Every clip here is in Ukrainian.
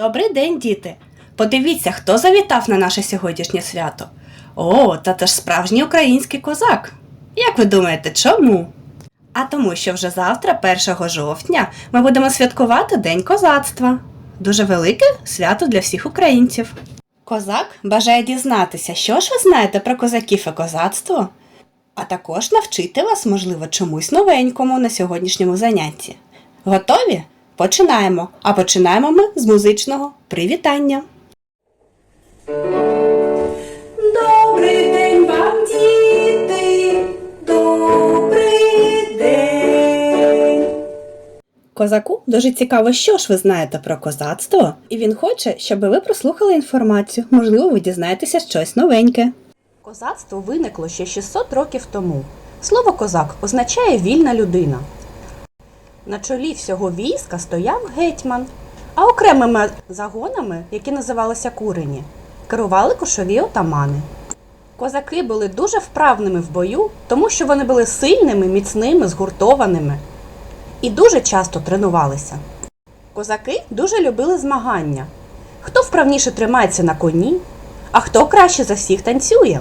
Добрий день, діти! Подивіться, хто завітав на наше сьогоднішнє свято. О, та це ж справжній український козак. Як ви думаєте, чому? А тому, що вже завтра, 1 жовтня, ми будемо святкувати День козацтва. Дуже велике свято для всіх українців. Козак бажає дізнатися, що ж ви знаєте про козаків і козацтво, а також навчити вас, можливо, чомусь новенькому на сьогоднішньому занятті. Готові? Починаємо. А починаємо ми з музичного привітання. Козаку дуже цікаво, що ж ви знаєте про козацтво, і він хоче, щоб ви прослухали інформацію. Можливо, ви дізнаєтеся щось новеньке. Козацтво виникло ще 600 років тому. Слово козак означає вільна людина. На чолі всього війська стояв гетьман, а окремими загонами, які називалися курені, керували кошові отамани. Козаки були дуже вправними в бою, тому що вони були сильними, міцними, згуртованими і дуже часто тренувалися. Козаки дуже любили змагання. Хто вправніше тримається на коні, а хто краще за всіх танцює.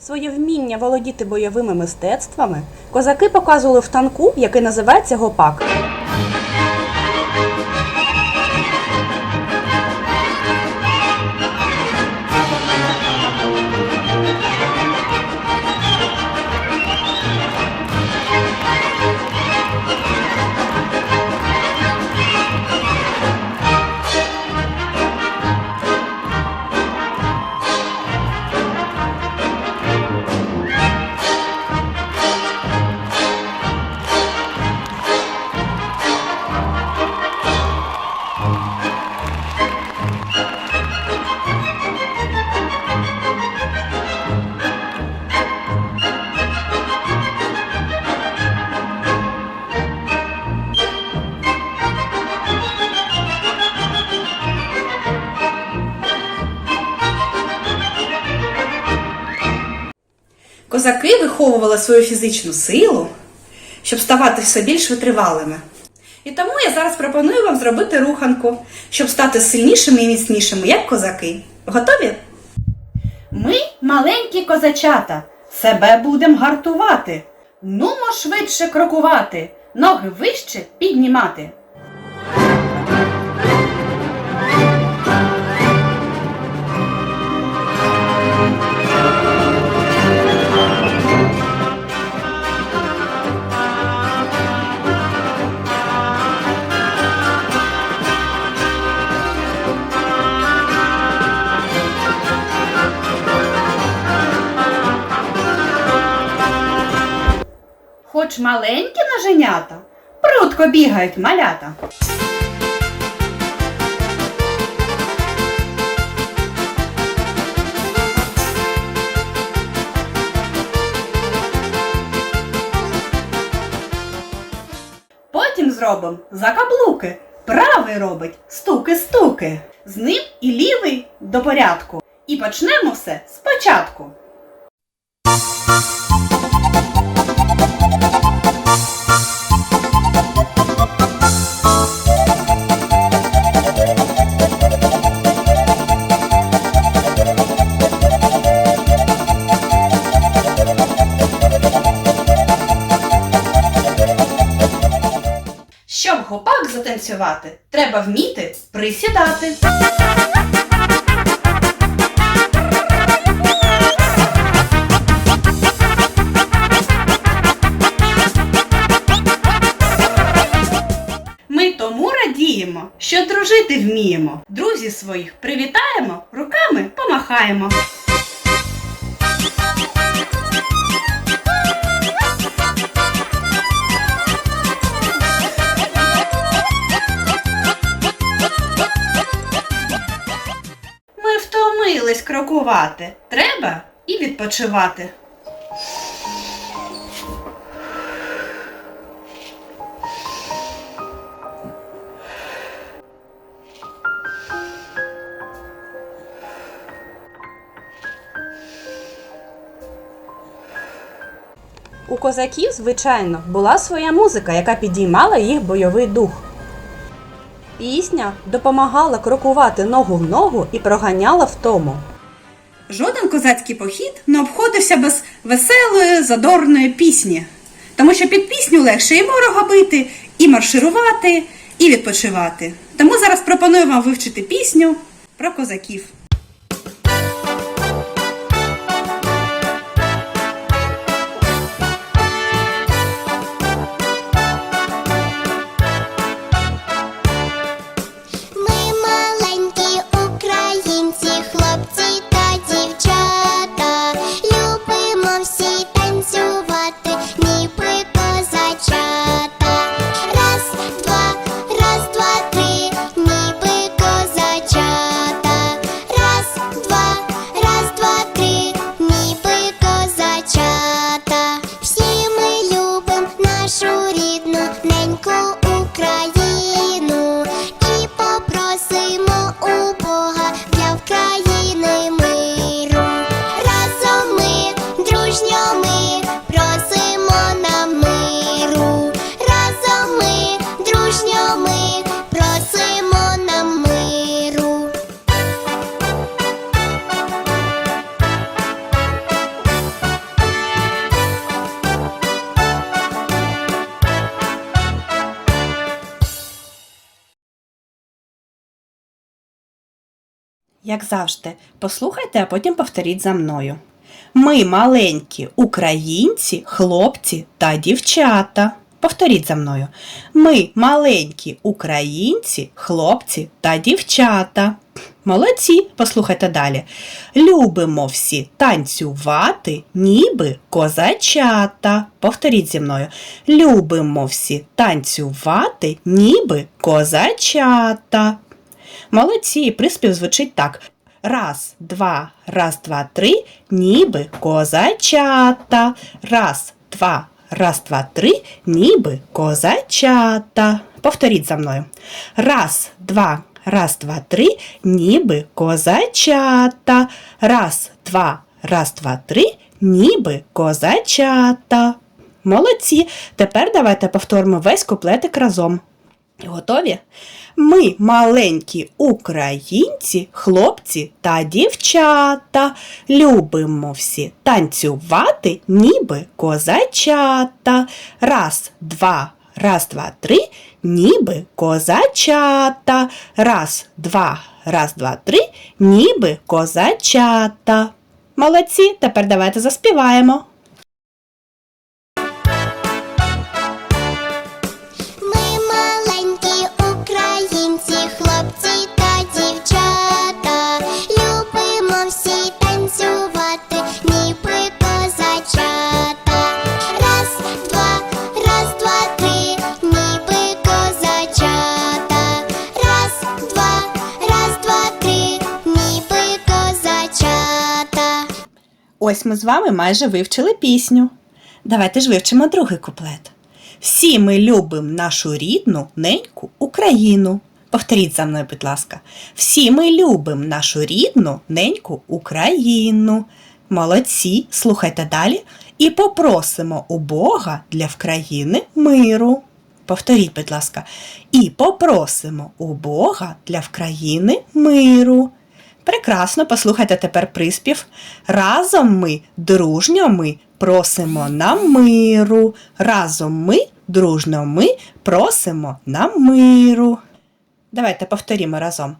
Своє вміння володіти бойовими мистецтвами козаки показували в танку, який називається гопак. Козаки виховували свою фізичну силу, щоб ставати все більш витривалими. І тому я зараз пропоную вам зробити руханку, щоб стати сильнішими і міцнішими, як козаки. Готові? Ми маленькі козачата, себе будем гартувати. Нумо швидше крокувати, ноги вище піднімати. Маленькі ноженята, прудко бігають малята. Потім зробимо закаблуки. Правий робить стуки-стуки. З ним і лівий до порядку. І почнемо все спочатку. Затанцювати, треба вміти присідати. Ми тому радіємо, що дружити вміємо. Друзі своїх привітаємо, руками помахаємо. Втомились. Треба і відпочивати. У козаків, звичайно, була своя музика, яка підіймала їх бойовий дух. Пісня допомагала крокувати ногу в ногу і проганяла втому. Жоден козацький похід не обходився без веселої, задорної пісні, тому що під пісню легше і ворога бити, і марширувати, і відпочивати. Тому зараз пропоную вам вивчити пісню про козаків. Як завжди, послухайте, а потім повторіть за мною. Ми маленькі українці, хлопці та дівчата. Повторіть за мною. Ми маленькі українці, хлопці та дівчата. Молодці, послухайте далі. Любимо всі танцювати, ніби козачата. Повторіть зі мною. Любимо всі танцювати, ніби козачата. Молодці, приспів звучить так. Раз, два, раз, два, три, ніби козачата. Раз, два, раз, два, три, ніби козачата. Повторіть за мною. Раз, два, раз, два, три, ніби козачата. Раз, два, раз, два, три, ніби козачата. Молодці. Тепер давайте повторимо весь куплетик разом. Готові? Ми маленькі українці, хлопці та дівчата. Любимо всі танцювати, ніби козачата. Раз, два, раз, два, три, ніби козачата. Раз, два, раз, два, три, ніби козачата. Молодці, тепер давайте заспіваємо. Ось ми з вами майже вивчили пісню. Давайте ж вивчимо другий куплет. Всі ми любимо нашу рідну неньку Україну. Повторіть за мною, будь ласка. Всі ми любимо нашу рідну неньку Україну. Молодці, слухайте далі і попросимо у Бога для вкраїни миру. Повторіть, будь ласка, і попросимо у Бога для вкраїни миру. Прекрасно, послухайте тепер приспів. Разом ми, дружньо ми, просимо нам миру. Разом ми, дружно ми, просимо нам миру. Давайте повторімо разом.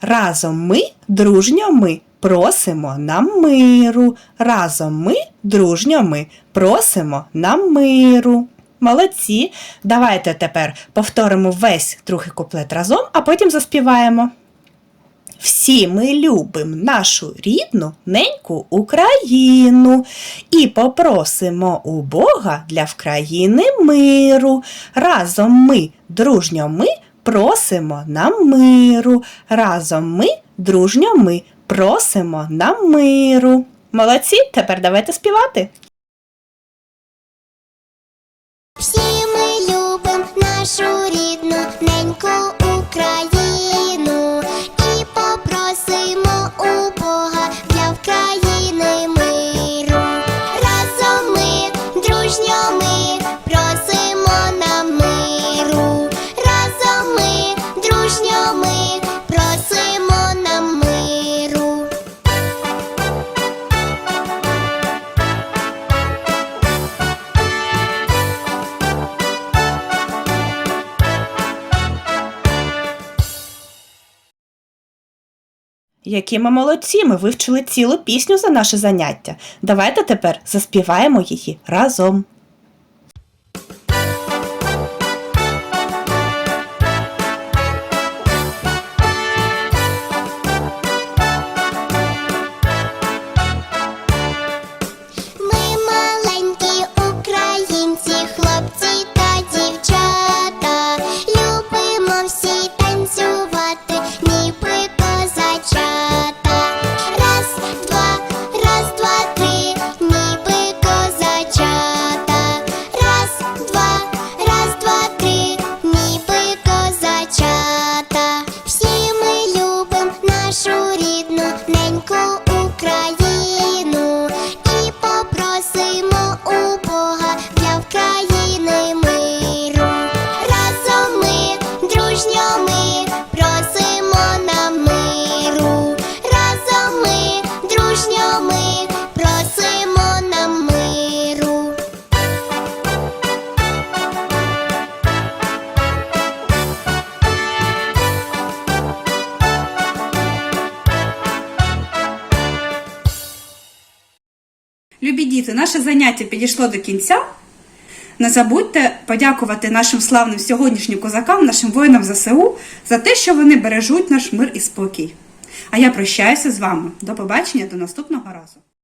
Разом ми, дружньо ми, просимо нам миру. Разом ми, дружньо ми, просимо нам миру. Молодці. Давайте тепер повторимо весь другий куплет разом, а потім заспіваємо. Всі ми любимо нашу рідну неньку Україну і попросимо у Бога для вкраїни миру. Разом ми, дружньо ми, просимо нам миру. Разом ми, дружньо ми, просимо нам миру. Молодці, тепер давайте співати. Всі ми любим нашу рідну неньку Україну Які ми молодці, ми вивчили цілу пісню за наше заняття. Давайте тепер заспіваємо її разом. Діти, наше заняття підійшло до кінця. Не забудьте подякувати нашим славним сьогоднішнім козакам, нашим воїнам ЗСУ за те, що вони бережуть наш мир і спокій. А я прощаюся з вами. До побачення, до наступного разу.